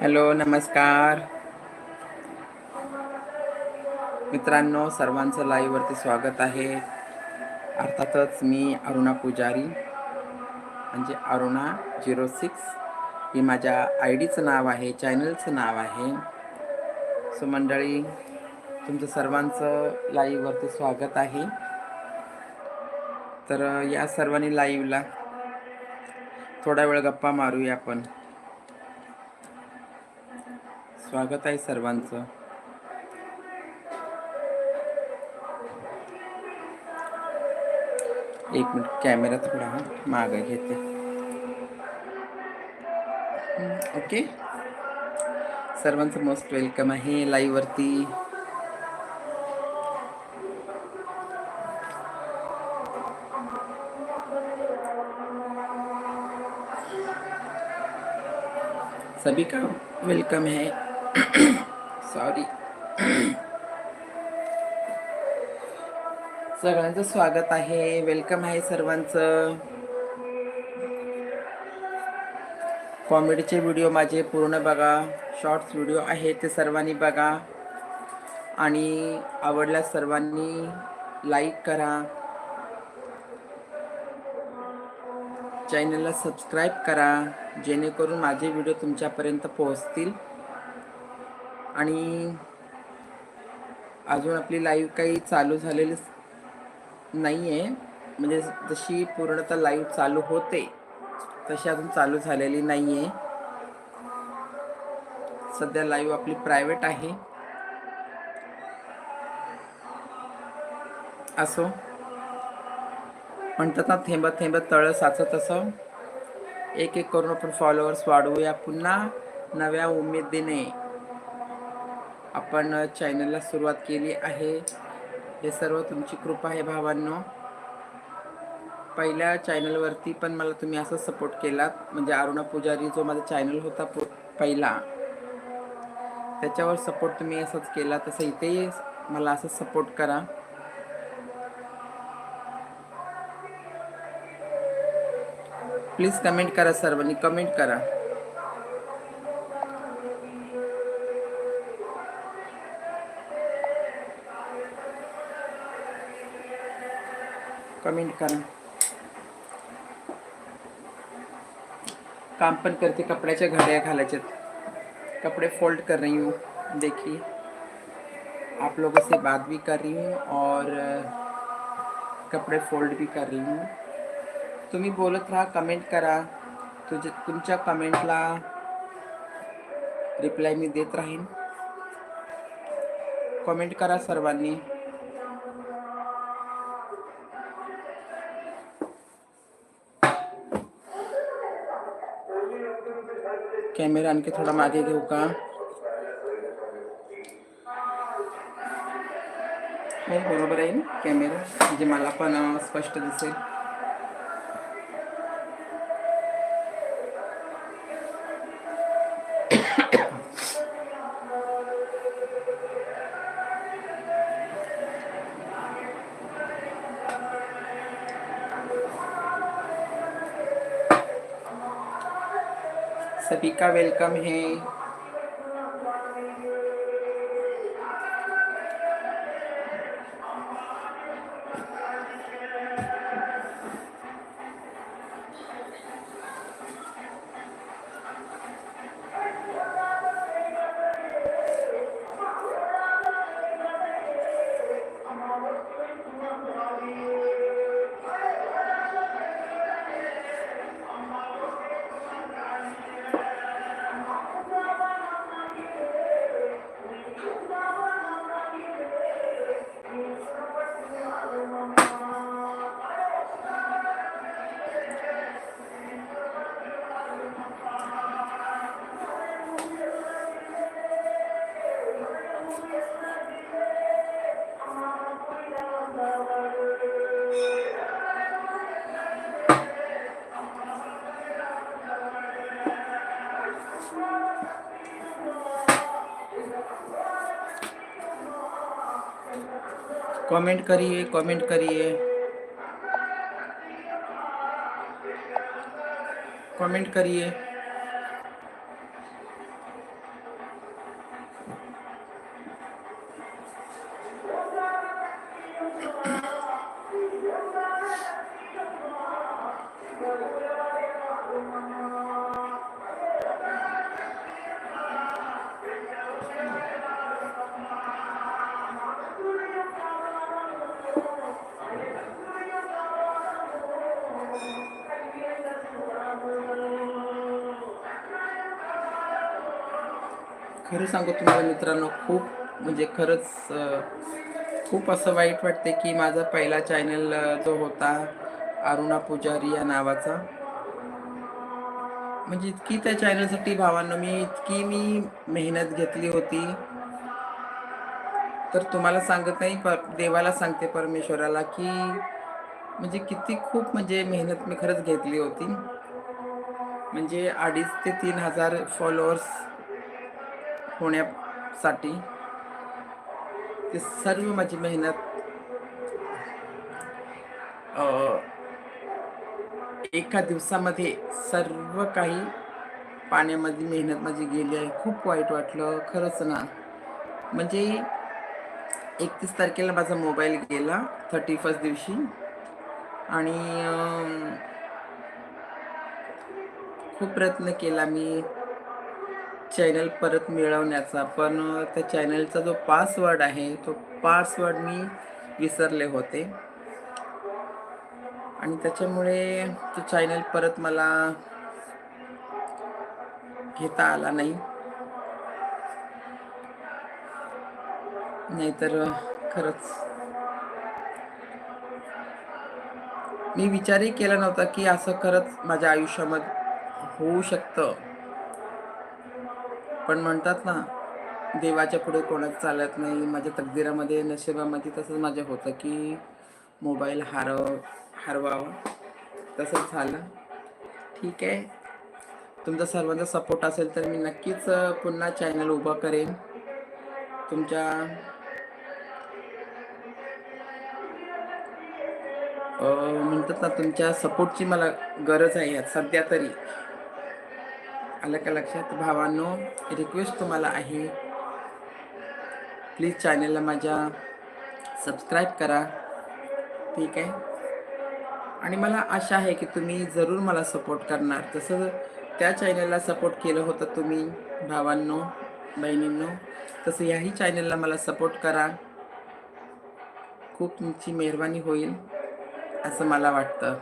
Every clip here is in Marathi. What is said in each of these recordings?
हॅलो नमस्कार. मित्रांनो सर्वांचं लाईव्हवरती स्वागत आहे. अर्थातच मी अरुणा पुजारी. म्हणजे अरुणा झिरो सिक्स. ही माझ्या आय डीचं नाव आहे चॅनलचं नाव आहे. सो मंडळी तुमचं सर्वांचं लाईव्हवरती स्वागत आहे. तर या सर्वांनी लाईव्हला. थोडा वेळ गप्पा मारूया आपण. स्वागत आहे सर्वांचं. एक मिनिट, कॅमेरा थोडा मागं घेते. ओके? सर्वांचं मोस्ट वेलकम आहे लाईव्हवरती सभी का वेलकम है. सॉरी सगळ्यांचं स्वागत आहे. वेलकम आहे सर्वांचं. कॉमेडीचे व्हिडिओ माझे पूर्ण बघा. शॉर्ट्स व्हिडिओ आहे ते सर्वांनी बघा. आणि आवडल्यास सर्वांनी लाईक करा. चॅनलला सबस्क्राईब करा. जेणेकरून माझे व्हिडिओ तुमच्यापर्यंत पोहोचतील. आणि अजून आपली लाईव्ह काही चालू झालेली नाही आहे म्हणजे जशी पूर्णतः लाईव्ह चालू होते तशी अजून चालू झालेली नाही आहे सध्या लाईव्ह आपली प्रायव्हेट आहे. असो. म्हणतात ना थेंबत थेंबत तळ साचत असं. एक एक करून आपण फॉलोअर्स वाढवूया पुन्हा नव्या उमेदीने. आपण चॅनलला सुरुवात केली आहे. हे सर्व तुमची कृपा आहे भावांनो. पहिल्या चॅनलवरती पण मला तुम्ही असं सपोर्ट केलात. म्हणजे अरुणा पुजारी जो माझा चॅनल होता पहिला त्याच्यावर सपोर्ट तुम्ही असंच केला. तसं इथेही मला असं सपोर्ट करा. प्लीज कमेंट करा सर्वांनी. कमेंट करा. कमेंट करा. काम पण करते कपड्याच्या घड्या घालायच्यात. कपड़े फोल्ड कर रही हूँ. देखिए आप लोगों से बात भी कर रही हूँ और कपडे फोल्ड भी कर रही हूँ। तुम्ही बोलत राहा कमेंट करा. तुझे तुमच्या कमेंटला रिप्लाय मी देत राहीन. कमेंट करा सर्वांनी. कॅमेरा आणखी थोडा मागे घेऊ का बरोबर आहे ना कॅमेरा म्हणजे मला पण स्पष्ट दिसेल सभी का वेलकम है। कमेंट करिए कमेंट करिए कमेंट करिए खरं सांगू तुम्हाला मित्रांनो खूप म्हणजे खरंच खूप असं वाईट वाटते की माझा पहिला चॅनल जो होता अरुणा पुजारी या नावाचा म्हणजे इतकी त्या चॅनलसाठी भावांनो मी इतकी मी मेहनत घेतली होती. तर तुम्हाला सांगत नाही पर देवाला सांगते परमेश्वराला की म्हणजे किती खूप म्हणजे मेहनत मी खरंच घेतली होती. म्हणजे अडीच ते तीन हजार फॉलोअर्स होण्यासाठी ते सर्व माझी मेहनत एका दिवसामध्ये सर्व काही पाण्यामध्ये मेहनत माझी गेली आहे. खूप वाईट वाटलं खरंच ना. म्हणजे एकतीस तारखेला माझा मोबाईल गेला थर्टी फर्स्ट दिवशी. आणि खूप प्रयत्न केला मी. चॅनल परत मिळवण्याचा. पण त्या चॅनलचा जो पासवर्ड आहे तो पासवर्ड मी विसरले होते. आणि त्याच्यामुळे तो चॅनल परत मला घेता आला नाही. नाहीतर खरंच मी विचारही केला नव्हता की असं खरंच माझ्या आयुष्यामध्ये होऊ शकतं. पण म्हणतात ना देवाच्या पुढे कोणाच चालत नाही. माझ्या तकदीरामध्ये नशिबामध्ये तसंच माझं होतं की मोबाईल हरव हरवावा. तसंच झालं. ठीक आहे. तुमचा सर्वांचा सपोर्ट असेल तर मी नक्कीच पुन्हा चॅनल उभं करेन. तुमच्या म्हणतात ना तुमच्या सपोर्टची मला गरज आहे सध्या तरी. आलं का लक्षात भावांनो रिक्वेस्ट तुम्हाला आहे. प्लीज चॅनलला माझ्या सबस्क्राईब करा. ठीक आहे? आणि मला आशा आहे की तुम्ही जरूर मला सपोर्ट करणार. तसं त्या चॅनलला सपोर्ट केलं होतं तुम्ही भावांनो बहिणींनो तसं याही चॅनलला मला सपोर्ट करा. खूप तुमची मेहरबानी होईल असं मला वाटतं.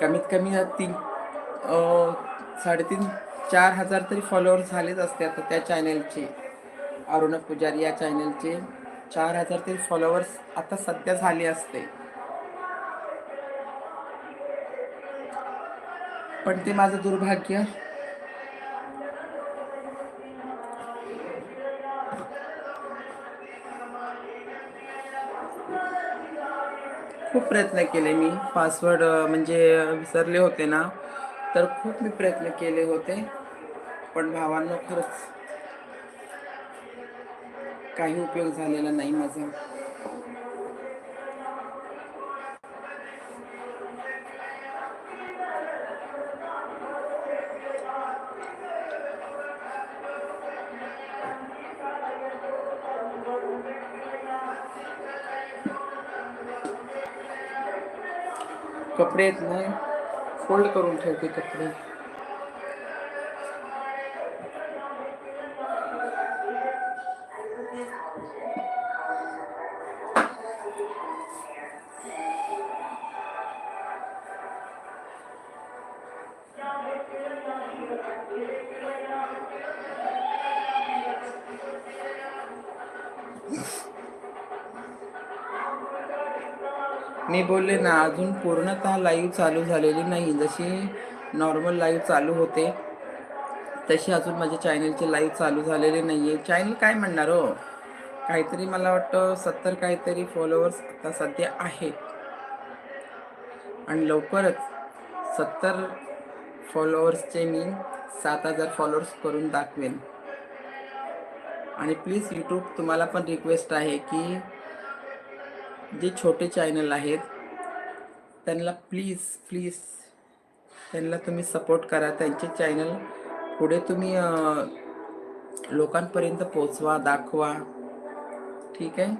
कमीत कमी तीन साडेतीन चार हजार तरी फॉलोअर झालेच असते आता त्या चॅनलचे अरुणा पुजारी या चॅनलचे चार हजार तरी फॉलोअर्स आता सध्या झाले असते. पण ते माझं दुर्भाग्य खूप प्रयत्न केले मी. पासवर्ड म्हणजे विसरले होते ना तर खूप मी प्रयत्न केले होते. पण भावांनो खरंच काही उपयोग झालेला नाही माझा. कपडे आहेत ना फोल्ड करून ठेवते कपडे. मी बोलले ना अजून पूर्णतः लाईव्ह चालू झालेली नाही. जशी नॉर्मल लाईव्ह चालू होते तशी अजून माझ्या चॅनलची लाईव्ह चालू झालेले नाही आहे चॅनल काय म्हणणार हो? काहीतरी मला वाटतं सत्तर काहीतरी फॉलोअर्स आता सध्या आहेत. आणि लवकरच सत्तर फॉलोअर्सचे मी सात हजार फॉलोअर्स करून दाखवेन. आणि प्लीज यूट्यूब तुम्हाला पण रिक्वेस्ट आहे की जे छोटे चॅनल आहेत त्यांना प्लीज प्लीज त्यांना तुम्ही सपोर्ट करा. त्यांचे चॅनल पुढे तुम्ही लोकांपर्यंत पोचवा दाखवा. ठीक आहे?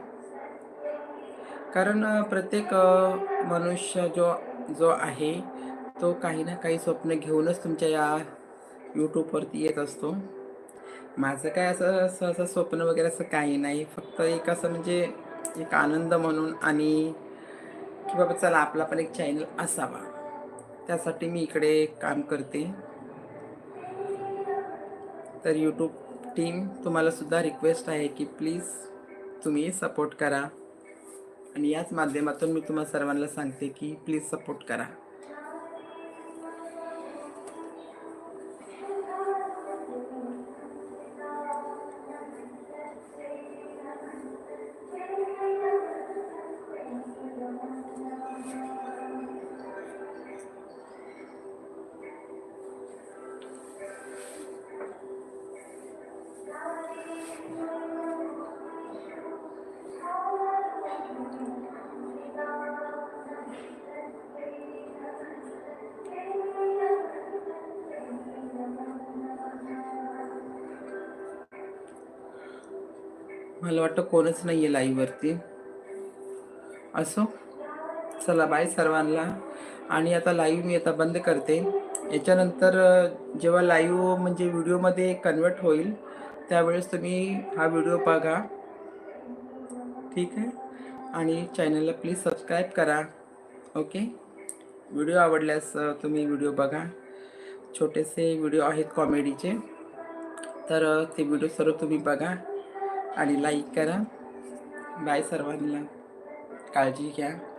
कारण प्रत्येक मनुष्य जो जो आहे तो काही ना काही स्वप्न घेऊनच तुमच्या या यूट्यूबवरती येत असतो. माझं काय असं सहसा स्वप्न वगैरे असं काही नाही. फक्त एक असं म्हणजे एक आनंद म्हणून आणि की बाबा चला आपला पण एक चॅनल असावा. त्यासाठी मी इकडे काम करते. तर यूट्यूब टीम तुम्हाला सुद्धा रिक्वेस्ट आहे की प्लीज तुम्ही सपोर्ट करा. आणि याच माध्यमातून मी तुम्हाला सर्वांना सांगते की प्लीज सपोर्ट करा. मला वाटतं कोणच नाही आहे लाईव्हवरती असो. चला बाय सर्वांना. आणि आता लाईव्ह मी आता बंद करते. याच्यानंतर जेव्हा लाईव्ह म्हणजे व्हिडिओमध्ये कन्वर्ट होईल त्यावेळेस तुम्ही हा व्हिडिओ बघा. ठीक आहे? आणि चॅनलला प्लीज सबस्क्राईब करा. ओके व्हिडिओ आवडल्यास तुम्ही व्हिडिओ बघा. छोटेसे व्हिडिओ आहेत कॉमेडीचे तर ते व्हिडिओ सर्व तुम्ही बघा. आणि लाईक करा. बाय सर्वांना. काळजी घ्या.